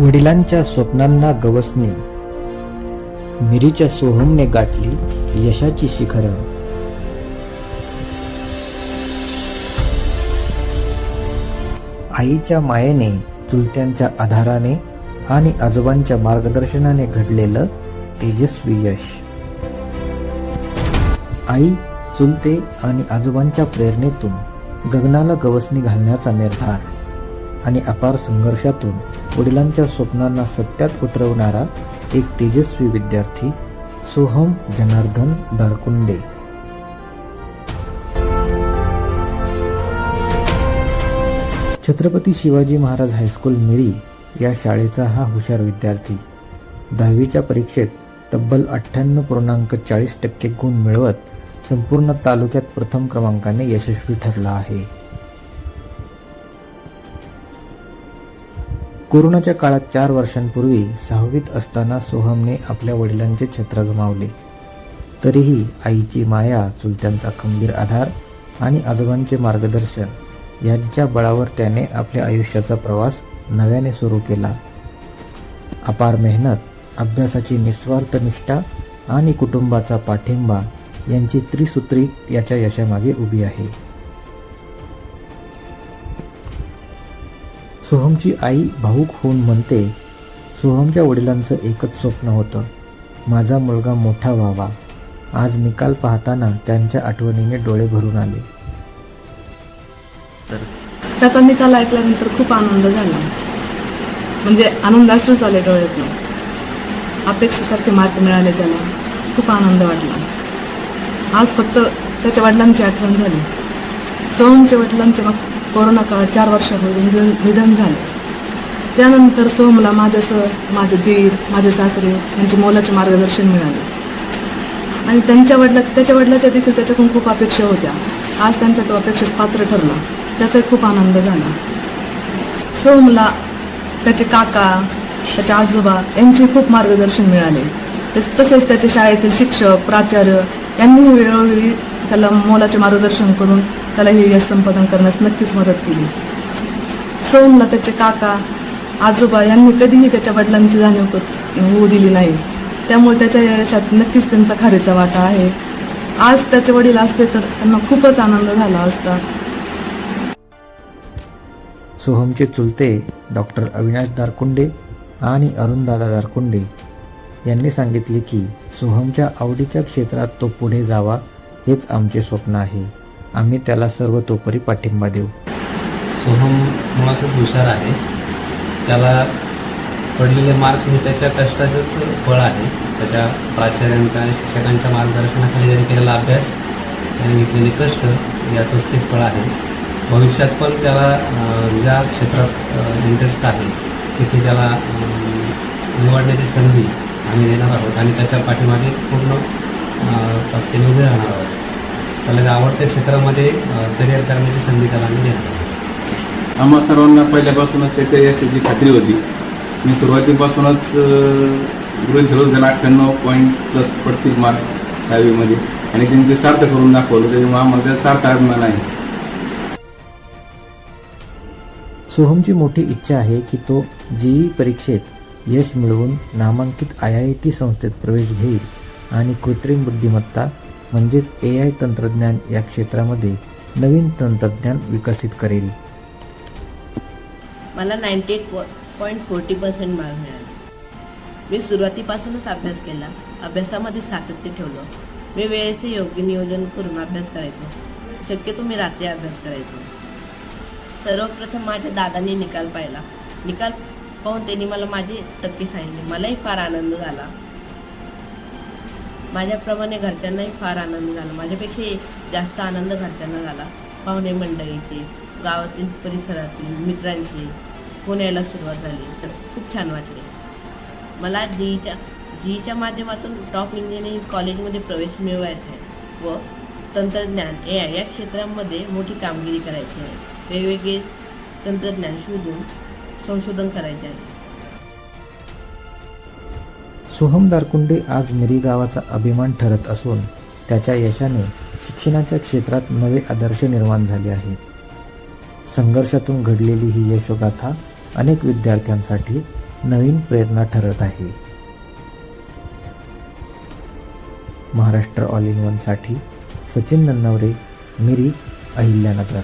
वडिलांच्या स्वप्नांना गवसणी. मिरीच्या सोहमने गाठली यशाची शिखरं. आईच्या मायेने चुलत्यांच्या आधाराने आणि आजोबांच्या मार्गदर्शनाने घडलेलं तेजस्वी यश. आई चुलते आणि आजोबांच्या प्रेरणेतून गगनाला गवसणी घालण्याचा निर्धार. आणि अपार संघर्षातून वडिलांच्या स्वप्नांना सत्यात उतरवणारा एक तेजस्वी विद्यार्थी सोहम जनार्दन दारकुंडे. छत्रपती शिवाजी महाराज हायस्कूल मिरी या शाळेचा हा हुशार विद्यार्थी. दहावीच्या परीक्षेत तब्बल अठ्ठ्याण्णव पूर्णांक चाळीस टक्के गुण मिळवत संपूर्ण तालुक्यात प्रथम क्रमांकाने यशस्वी ठरला आहे. कोरोनाच्या काळात चार वर्षांपूर्वी सहावीत असताना सोहमने आपल्या वडिलांचे छत्र गमावले. तरीही आईची माया चुलत्यांचा खंबीर आधार आणि आजोबांचे मार्गदर्शन यांच्या बळावर त्याने आपल्या आयुष्याचा प्रवास नव्याने सुरू केला. अपार मेहनत अभ्यासाची निस्वार्थ निष्ठा आणि कुटुंबाचा पाठिंबा यांची त्रिसूत्री याच्या यशामागे उभी आहे. सोहमची आई भाऊक होऊन म्हणते सोहमच्या वडिलांचं एकच स्वप्न होतं. माझा मुलगा मोठा व्हावा. आज निकाल पाहताना त्यांच्या आठवणीने डोळे भरून आले. त्याचा निकाल ऐकल्यानंतर खूप आनंद झाला. म्हणजे आनंदाश्रू झाले डोळ्यातून. अपेक्षेसारखे मार्क मिळाले त्याला. खूप आनंद वाटला. आज फक्त त्याच्या वडिलांची आठवण झाली. सोहमच्या वडिलांचे मग कोरोना काळात चार वर्षापूर्वी निधन निधन झाले. त्यानंतर सोहमला माझ्यासह माझे दीर माझे सासरे यांचे मोलाचे मार्गदर्शन मिळाले. आणि त्यांच्या वडिला त्याच्या वडिलाच्या देखील त्याच्याकडून खूप अपेक्षा होत्या. आज त्यांच्या तो अपेक्षेस पात्र ठरला. त्याचा खूप आनंद झाला. सोमला त्याचे काका त्याचे आजोबा यांचे खूप मार्गदर्शन मिळाले. तस- तसेच त्याचे शाळेतील शिक्षक प्राचार्य यांनी वेळोवेळी त्याला मोलाचे मार्गदर्शन करून त्याला हे यश संपादन करण्यास नक्कीच मदत केली. सोहमला त्याचे काका आजोबा यांनी कधीही त्याच्या वडिलांची जाणीव होऊ दिली नाही. त्यामुळे त्याच्या यशात नक्कीच त्यांचा खारीचा वाटा आहे. आज त्याचे वडील असते तर त्यांना खूपच आनंद झाला असता. सोहमचे चुलते डॉक्टर अविनाश दारकुंडे आणि अरुणदादा दारकुंडे यांनी सांगितले की सोहमच्या आवडीच्या क्षेत्रात तो पुढे जावा हेच आमचे स्वप्न आहे. आम्ही त्याला सर्वतोपरी पाठिंबा देऊ. सोहम मुळातच हुशार आहे. त्याला पडलेले मार्क हे त्याच्या कष्टाचंच फळ आहे. त्याच्या प्राचार्यांच्या आणि शिक्षकांच्या मार्गदर्शनाखाली ज्यांनी केलेला अभ्यास त्यांनी घेतलेले कष्ट याचंच ते फळ आहे. भविष्यात पण त्याला ज्या क्षेत्रात इंटरेस्ट आहे तिथे त्याला निवडण्याची संधी आम्ही देणार आहोत आणि त्याच्या पाठीमागे पूर्ण अं, ताकदीने उभे राहणार आहोत. त्याला आवडत्या क्षेत्रामध्ये करिअर करण्याची संधी त्याला आम्ही देणार आम्हा सर्वांना पहिल्यापासूनच त्याच्या यशाची खात्री होती. मी सुरुवातीपासूनच गृहित धरून त्यांना अठ्ठ्याण्णव पॉईंट प्लस पडतील मार्क दहावीमध्ये आणि त्यांनी ते सार्थ करून दाखवलं त्याच्यामुळे आम्हाला त्याचा सार्थ अभिमान आहे सोहमची मोठी इच्छा आहे की तो जीई परीक्षेत यश मिळवून नामांकित आय आय टी संस्थेत प्रवेश घेईल आणि कृत्रिम बुद्धिमत्ता म्हणजेच ए आय तंत्रज्ञान या क्षेत्रामध्ये नवीन तंत्रज्ञान विकसित करेल. मला ninety eight point forty percent mark मिळाले. मी सुरुवातीपासूनच अभ्यास केला. अभ्यासामध्ये सातत्य ठेवलं. मी वेळेचे योग्य नियोजन करून अभ्यास करायचो. शक्यतो मी रात्री अभ्यास करायचो. सर्वप्रथम माझ्या दादांनी निकाल पाहिला. निकाल पाहून त्यांनी मला माझे टक्के सांगितले. मलाही फार आनंद झाला. माझ्याप्रमाणे घरच्यांनाही फार आनंद झाला. माझ्यापेक्षा जास्त आनंद घरच्यांना झाला. पाहुणे मंडळीचे गावातील परिसरातील मित्रांचे पुण्याला सुरुवात झाली. तर खूप छान वाटले. मला जीईच्या जीईच्या माध्यमातून टॉप इंजिनिअरिंग कॉलेजमध्ये प्रवेश मिळवायचा आहे व तंत्रज्ञान ए आय या क्षेत्रामध्ये मोठी कामगिरी करायची आहे. वेगवेगळे तंत्रज्ञान शोधून संशोधन करायचे आहे. सोहम दारकुंडे आज मिरी गावाचा अभिमान ठरत असून त्याच्या यशाने शिक्षणाच्या क्षेत्रात नवे आदर्श निर्माण झाले आहेत. संघर्षातून घडलेली ही यशोगाथा अनेक विद्यार्थ्यांसाठी नवीन प्रेरणा ठरत आहे. महाराष्ट्र ऑल इन वनसाठी सचिन नन्नवरे मिरी अहिल्यानगर.